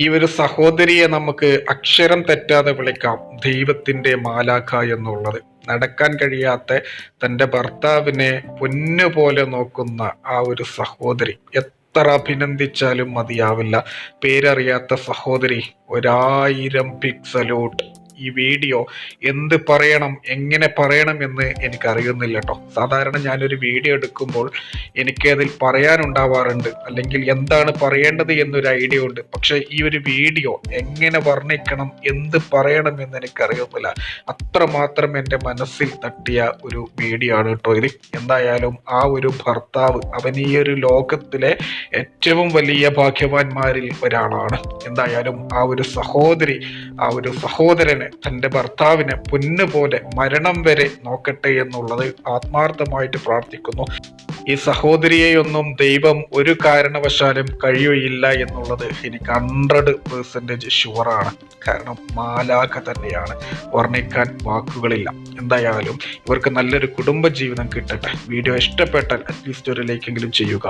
ഈ ഒരു സഹോദരിയെ നമുക്ക് അക്ഷരം തെറ്റാതെ വിളിക്കാം. ദൈവത്തിന്റെ മാലാഖ എന്നുള്ളത്. നടക്കാൻ കഴിയാത്ത തന്റെ ഭർത്താവിനെ പൊന്നുപോലെ നോക്കുന്ന ആ ഒരു സഹോദരി എത്ര അഭിനന്ദിച്ചാലും മതിയാവില്ല. പേരറിയാത്ത സഹോദരി ഒരായിരം പിക്സലോട്ട് ഈ വീഡിയോ എന്ത് പറയണം എങ്ങനെ പറയണം എന്ന് എനിക്കറിയുന്നില്ല കേട്ടോ സാധാരണ ഞാനൊരു വീഡിയോ എടുക്കുമ്പോൾ എനിക്ക് അതിൽ പറയാനുണ്ടാവാറുണ്ട്. അല്ലെങ്കിൽ എന്താണ് പറയേണ്ടത് എന്നൊരു ഐഡിയ ഉണ്ട്. പക്ഷെ ഈ ഒരു വീഡിയോ എങ്ങനെ വർണിക്കണം എന്ത് പറയണം എന്ന് എനിക്കറിയുന്നില്ല. അത്രമാത്രം എന്റെ മനസ്സിൽ തട്ടിയ ഒരു വീഡിയോ ആണ് കേട്ടോ ഇത്. എന്തായാലും ആ ഒരു ഭർത്താവ് അവൻ ഈ ഒരു ലോകത്തിലെ ഏറ്റവും വലിയ ഭാഗ്യവാന്മാരിൽ ഒരാളാണ്. എന്തായാലും ആ ഒരു സഹോദരി ആ ഒരു സഹോദരന് തന്റെ ഭർത്താവിനെ പൊന്നുപോലെ മരണം വരെ നോക്കട്ടെ എന്നുള്ളത് ആത്മാർത്ഥമായിട്ട് പ്രാർത്ഥിക്കുന്നു. ഈ സഹോദരിയെയൊന്നും ദൈവം ഒരു കാരണവശാലും കഴിയുകയില്ല എന്നുള്ളത് എനിക്ക് ഹൺഡ്രഡ് പേഴ്സന്റേജ് ഷുവറാണ് കാരണം മാലാഖ തന്നെയാണ്. വർണിക്കാൻ വാക്കുകളില്ല. എന്തായാലും ഇവർക്ക് നല്ലൊരു കുടുംബജീവിതം കിട്ടട്ടെ. വീഡിയോ ഇഷ്ടപ്പെട്ടാൽ അറ്റ്ലീസ്റ്റ് ഒരു ലൈക്കെങ്കിലും ചെയ്യുക.